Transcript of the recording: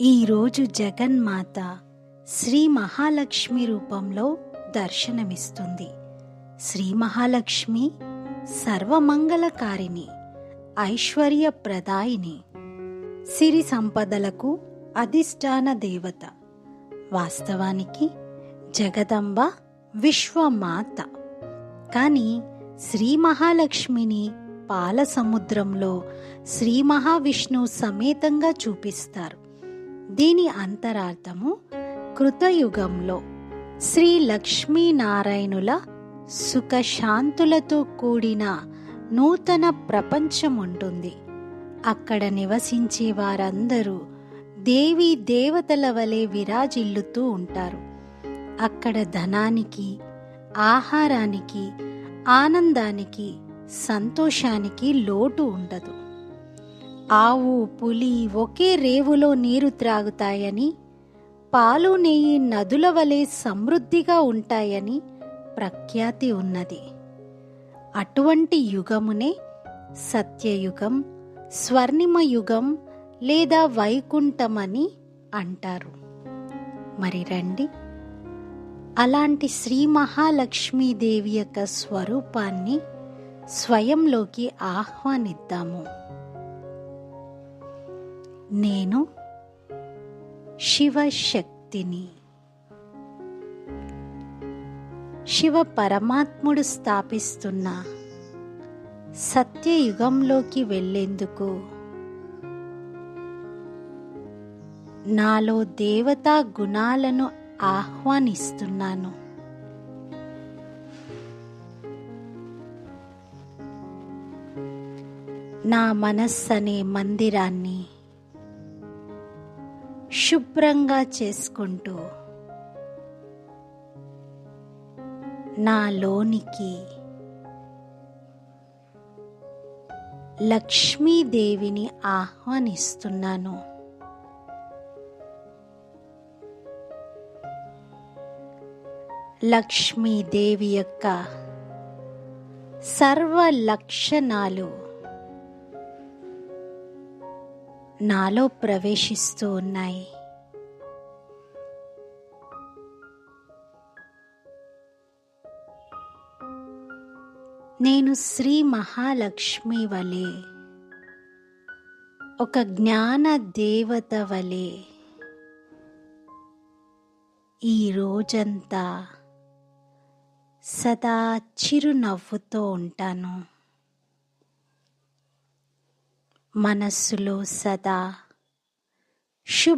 ఈరోజు జగన్మాత శ్రీ మహాలక్ష్మి రూపంలో దర్శనమిస్తుంది. శ్రీ మహాలక్ష్మి సర్వమంగళకారిణి ఐశ్వర్యప్రదాయిని సిరి సంపదలకు అధిష్టాన దేవత వాస్తవానికి జగదంబ విశ్వమాత. కానీ శ్రీ మహాలక్ష్మిని పాల సముద్రంలో శ్రీ మహావిష్ణు సమేతంగా చూపిస్తారు. దీని అంతరార్థము కృతయుగంలో శ్రీ లక్ష్మీనారాయణుల సుఖశాంతులతో కూడిన నూతన ప్రపంచం ఉంటుంది అక్కడ నివసించే వారందరూ దేవీ దేవతల వలె విరాజిల్లుతూ ఉంటారు. అక్కడ ధనానికి ఆహారానికి ఆనందానికి సంతోషానికి లోటు ఉండదు. ఆవు పులి ఒకే రేవులో నీరు త్రాగుతాయని పాలు నెయ్యి నదుల వలె సమృద్ధిగా ఉంటాయని ప్రఖ్యాతి ఉన్నది. అటువంటి యుగమునే సత్యయుగం స్వర్ణిమ యుగం లేదా వైకుంఠమని అంటారు. మరి రండి. అలాంటి శ్రీ మహాలక్ష్మీదేవి యొక్క స్వరూపాన్ని స్వయంలోకి ఆహ్వానిద్దాము. నేను శివశక్తిని. శివ పరమాత్ముడు స్థాపిస్తున్న సత్యయుగంలోకి వెళ్ళేందుకు నాలో దేవతా గుణాలను ఆహ్వానిస్తున్నాను. నా మనస్సనే మందిరాన్ని శుభ్రంగా చేసుకుంటూ నాలోనికి లక్ష్మీదేవిని ఆహ్వానిస్తున్నాను. లక్ష్మీదేవి యొక్క సర్వ లక్షణాలు నాలో ప్రవేశిస్తూ ఉన్నాయి. నేను శ్రీ మహాలక్ష్మి వలె ఒక జ్ఞాన దేవత వలె ఈ రోజంతా సదా చిరునవ్వుతో ఉంటాను. మనస్సులో సదా శుభ